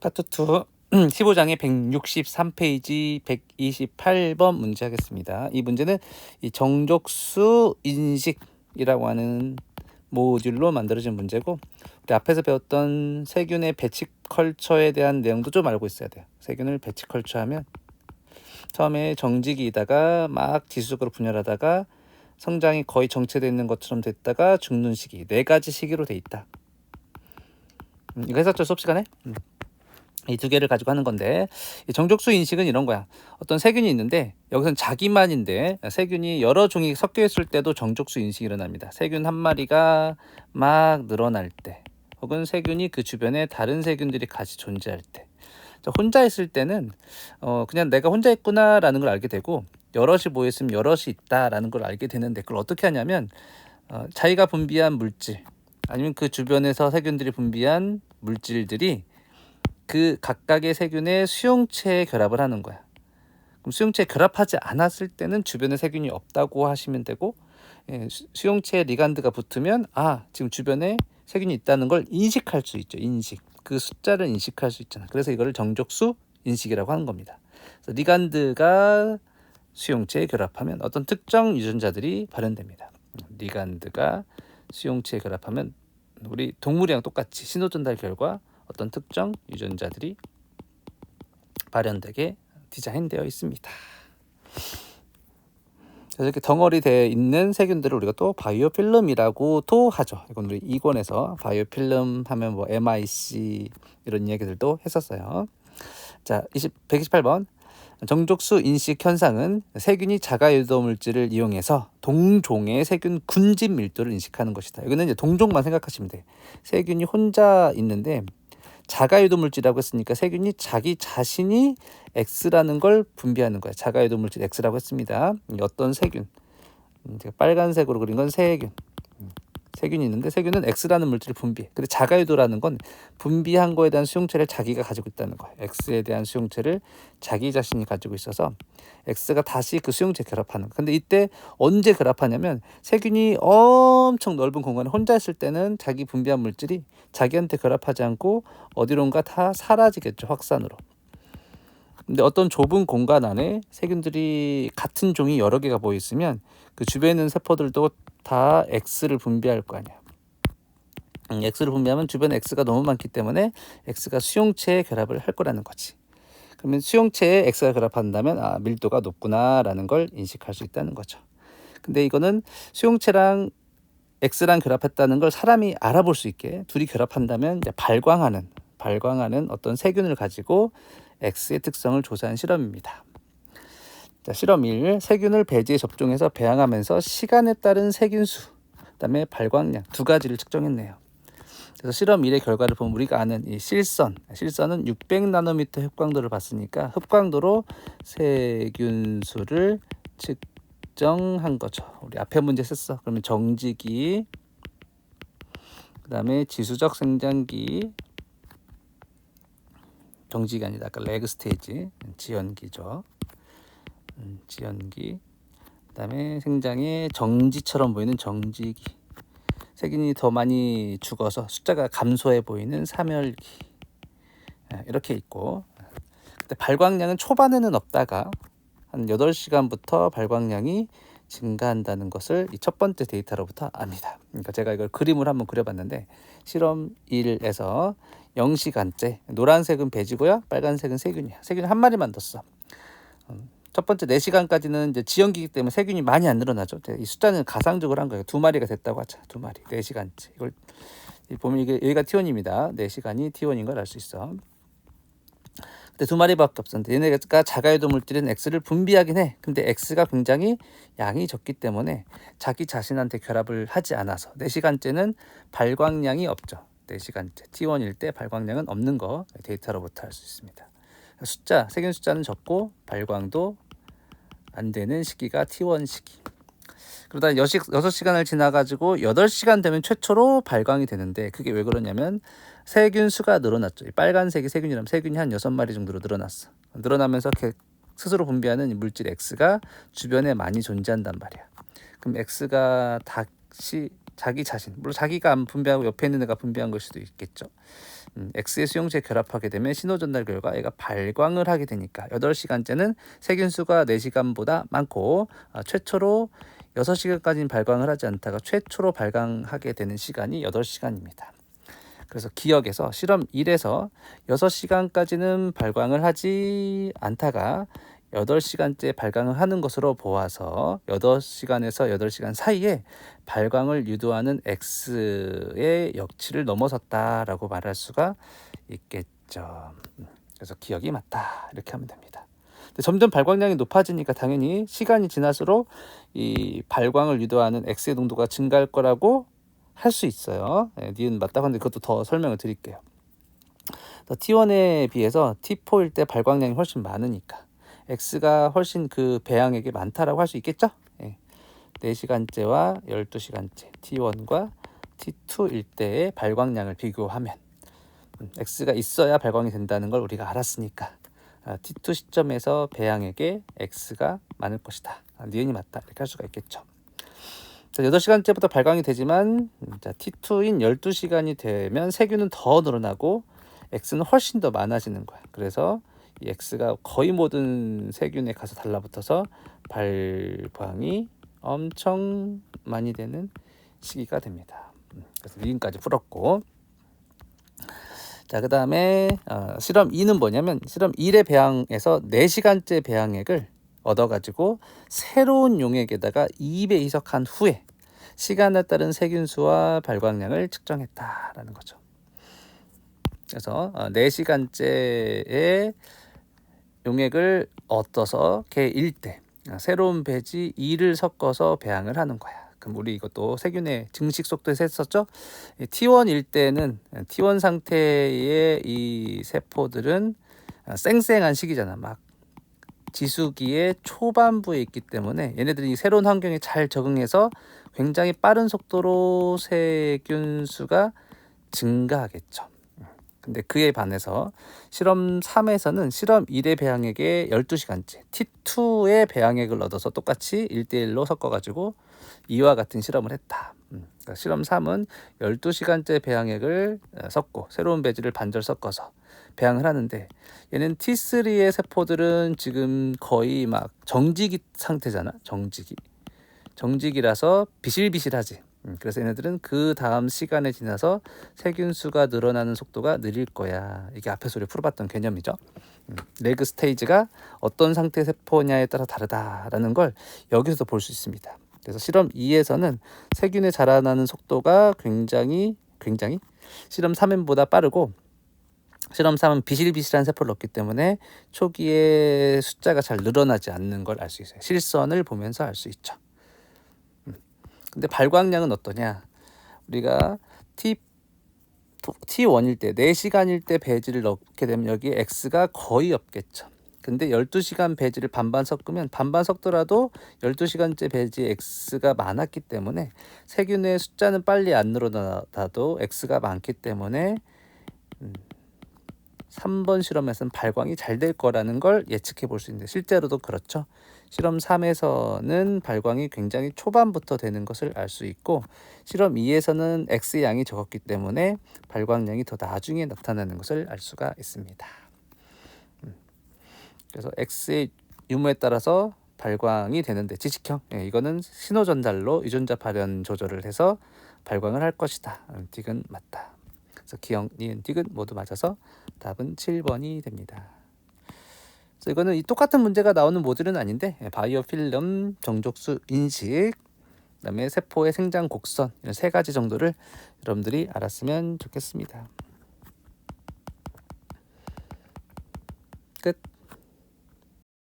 파트 2 15장의 163페이지 128번 문제 하겠습니다. 이 문제는 이 정족수 인식이라고 하는 모듈로 만들어진 문제고 우리 앞에서 배웠던 세균의 배치 컬처에 대한 내용도 좀 알고 있어야 돼요. 세균을 배치 컬처하면 처음에 정직이다가 막 지수적으로 분열하다가 성장이 거의 정체되어 있는 것처럼 됐다가 죽는 시기 네 가지 시기로 돼 있다. 음, 이거 했었죠 수업 시간에? 음. 이두 개를 가지고 하는 건데 정족수 인식은 이런 거야. 어떤 세균이 있는데 여기서는 자기만인데 세균이 여러 종이 섞여 있을 때도 정족수 인식이 일어납니다. 세균 한 마리가 막 늘어날 때 혹은 세균이 그 주변에 다른 세균들이 같이 존재할 때 혼자 있을 때는 어 그냥 내가 혼자 있구나라는 걸 알게 되고 여럿이 모였으면 여럿이 있다라는 걸 알게 되는데 그걸 어떻게 하냐면 어 자기가 분비한 물질 아니면 그 주변에서 세균들이 분비한 물질들이 그 각각의 세균의 수용체에 결합을 하는 거야. 그럼 수용체에 결합하지 않았을 때는 주변에 세균이 없다고 하시면 되고 예, 수용체에 리간드가 붙으면 아 지금 주변에 세균이 있다는 걸 인식할 수 있죠. 인식. 그 숫자를 인식할 수 있잖아. 그래서 이거를 정족수 인식이라고 하는 겁니다. 그래서 리간드가 수용체에 결합하면 어떤 특정 유전자들이 발현됩니다. 리간드가 수용체에 결합하면 우리 동물이랑 똑같이 신호 전달 결과 어떤 특정 유전자들이 발현되게 디자인되어 있습니다. 이렇게 덩어리 되어 있는 세균들을 우리가 또 바이오필름이라고도 하죠. 이건 우리 2권에서 바이오필름 하면 뭐 MIC 이런 이야기들도 했었어요. 자, 20, 128번. 정족수 인식 현상은 세균이 자가유도 물질을 이용해서 동종의 세균 군집 밀도를 인식하는 것이다. 여기는 이제 동종만 생각하시면 돼. 세균이 혼자 있는데 자가유도 물질이라고 했으니까 세균이 자기 자신이 X라는 걸 분비하는 거야. 자가유도 물질 X라고 했습니다. 어떤 세균. 음, 빨간색으로 그린 건 세균. 세균이 있는데 세균은 X라는 물질을 분비해. 근데 자가유도라는 건 분비한 거에 대한 수용체를 자기가 가지고 있다는 거예요. X에 대한 수용체를 자기 자신이 가지고 있어서 X가 다시 그 수용체 결합하는 거. 근데 이때 언제 결합하냐면 세균이 엄청 넓은 공간에 혼자 있을 때는 자기 분비한 물질이 자기한테 결합하지 않고 어디론가 다 사라지겠죠. 확산으로. 근데 어떤 좁은 공간 안에 세균들이 같은 종이 여러 개가 모여 있으면 그 주변에 있는 세포들도 다 X를 분비할 거 아니야. 음, X를 분비하면 주변에 X가 너무 많기 때문에 X가 수용체에 결합을 할 거라는 거지. 그러면 수용체에 X가 결합한다면 아 밀도가 높구나라는 걸 인식할 수 있다는 거죠. 근데 이거는 수용체랑 X랑 결합했다는 걸 사람이 알아볼 수 있게 둘이 결합한다면 발광하는 발광하는 어떤 세균을 가지고 X의 특성을 조사한 실험입니다. 자, 실험 1. 세균을 배지에 접종해서 배양하면서 시간에 따른 세균수, 그다음에 발광량 두 가지를 측정했네요. 그래서 실험 1의 결과를 보면 우리가 아는 이 실선, 실선은 600나노미터 흡광도를 봤으니까 흡광도로 세균수를 측정한 거죠. 우리 앞에 문제 썼어. 그러면 정지기, 그다음에 지수적 생장기, 정지기 아니다. 아까 레그 스테이지, 지연기죠. 음, 지연기 그다음에 생장에 정지처럼 보이는 정지기 세균이 더 많이 죽어서 숫자가 감소해 보이는 사멸기 예, 이렇게 있고 근데 발광량은 초반에는 없다가 한 8시간부터 발광량이 증가한다는 것을 이 첫 번째 데이터로부터 압니다. 그러니까 제가 이걸 그림을 한번 그려봤는데 실험 1에서 0시간째 노란색은 배지고요 빨간색은 세균이야. 세균 한 마리만 뒀어. 음, 첫 번째 4시간까지는 이제 지연기기 때문에 세균이 많이 안 늘어나죠. 이 숫자는 가상적으로 한 거예요. 두 마리가 됐다고 하자. 두 마리. 4시간째. 이걸 보면 이게 여기가 T1입니다. 4시간이 T1인 걸 알 수 있어. 근데 두 마리밖에 없었는데 얘네가 자가유도 물질인 X를 분비하긴 해. 근데 X가 굉장히 양이 적기 때문에 자기 자신한테 결합을 하지 않아서 4시간째는 발광량이 없죠. 4시간째. T1일 때 발광량은 없는 거 데이터로부터 알 수 있습니다. 숫자, 세균 숫자는 적고 발광도 안 되는 시기가 T1 시기. 그러다 6시간을 지나가지고 8시간 되면 최초로 발광이 되는데 그게 왜 그러냐면 세균 수가 늘어났죠. 빨간색이 세균이라면 세균이 한 6마리 정도로 늘어났어. 늘어나면서 스스로 분비하는 물질 X가 주변에 많이 존재한단 말이야. 그럼 X가 다시 자기 자신 물론 자기가 안 분배하고 옆에 있는 애가 분배한 걸 수도 있겠죠. 음, X의 수용체에 결합하게 되면 신호 전달 결과 애가 발광을 하게 되니까 8시간째는 세균수가 4시간보다 많고 아, 최초로 6시간까지는 발광을 하지 않다가 최초로 발광하게 되는 시간이 8시간입니다. 그래서 기억에서 실험 1에서 6시간까지는 발광을 하지 않다가 8시간째 발광을 하는 것으로 보아서 8시간에서 8시간 사이에 발광을 유도하는 X의 역치를 넘어섰다라고 말할 수가 있겠죠. 그래서 기억이 맞다. 이렇게 하면 됩니다. 점점 발광량이 높아지니까 당연히 시간이 지날수록 이 발광을 유도하는 X의 농도가 증가할 거라고 할 수 있어요. 네, 니은 맞다고 하는데 그것도 더 설명을 드릴게요. T1에 비해서 T4일 때 발광량이 훨씬 많으니까 X가 훨씬 그 배양액이 많다라고 할 수 있겠죠? 예. 4시간째와 12시간째 T1과 T2일 때의 발광량을 비교하면 음, X가 있어야 발광이 된다는 걸 우리가 알았으니까 아, T2 시점에서 배양액에 X가 많을 것이다. 아, 니은이 맞다. 이렇게 할 수가 있겠죠. 자, 8시간째부터 발광이 되지만 음, 자, T2인 12시간이 되면 세균은 더 늘어나고 X는 훨씬 더 많아지는 거야. 그래서 이 X가 거의 모든 세균에 가서 달라붙어서 발광이 엄청 많이 되는 시기가 됩니다. 음, 그래서 리인까지 풀었고 자, 그 다음에 어, 실험 2는 뭐냐면 실험 1의 배양에서 4시간째 배양액을 얻어가지고 새로운 용액에다가 2배 희석한 후에 시간에 따른 세균수와 발광량을 측정했다라는 거죠. 그래서 4시간째의 용액을 얻어서 개 1대 새로운 배지 2를 섞어서 배양을 하는 거야. 그럼 우리 이것도 세균의 증식 속도에서 했었죠. T1일 때는 T1 상태의 이 세포들은 쌩쌩한 시기잖아. 막 지수기의 초반부에 있기 때문에 얘네들이 새로운 환경에 잘 적응해서 굉장히 빠른 속도로 세균수가 증가하겠죠. 근데 그에 반해서 실험 3에서는 실험 1의 배양액에 12시간째, T2의 배양액을 얻어서 똑같이 1대1로 섞어가지고 이와 같은 실험을 했다. 음, 그러니까 실험 3은 12시간째 배양액을 어, 섞고 새로운 배지를 반절 섞어서 배양을 하는데 얘는 T3의 세포들은 지금 거의 막 정지기 상태잖아. 정지기. 정지기라서 비실비실하지. 음, 그래서 얘네들은 그 다음 시간에 지나서 세균 수가 늘어나는 속도가 느릴 거야. 이게 앞에서 우리 풀어봤던 개념이죠. 음, 레그 스테이지가 어떤 상태 세포냐에 따라 다르다라는 걸 여기서도 볼 수 있습니다. 그래서 실험 2에서는 세균의 자라나는 속도가 굉장히 굉장히 실험 3엔보다 빠르고 실험 3은 비실비실한 세포를 넣기 때문에 초기에 숫자가 잘 늘어나지 않는 걸 알 수 있어요. 실선을 보면서 알 수 있죠. 근데 발광량은 어떠냐? 우리가 T T1일 때 4시간일 때 배지를 넣게 되면 여기 X가 거의 없겠죠. 근데 12시간 배지를 반반 섞으면 반반 섞더라도 12시간째 배지 X가 많았기 때문에 세균의 숫자는 빨리 안 늘어나도 X가 많기 때문에 음, 3번 실험에서는 발광이 잘 될 거라는 걸 예측해 볼 수 있는데 실제로도 그렇죠. 실험 3에서는 발광이 굉장히 초반부터 되는 것을 알 수 있고 실험 2에서는 X 양이 적었기 때문에 발광량이 더 나중에 나타나는 것을 알 수가 있습니다. 음. 그래서 X의 유무에 따라서 발광이 되는데 지식형 예, 이거는 신호 전달로 유전자 발현 조절을 해서 발광을 할 것이다. 음, 딕은 맞다. 그래서 기억, 니은, 딕은 모두 맞아서 답은 7번이 됩니다. 그래서 이거는 이 똑같은 문제가 나오는 모듈은 아닌데 예, 바이오 필름 정족수 인식 그다음에 세포의 생장 곡선 이런 세 가지 정도를 여러분들이 알았으면 좋겠습니다. 끝.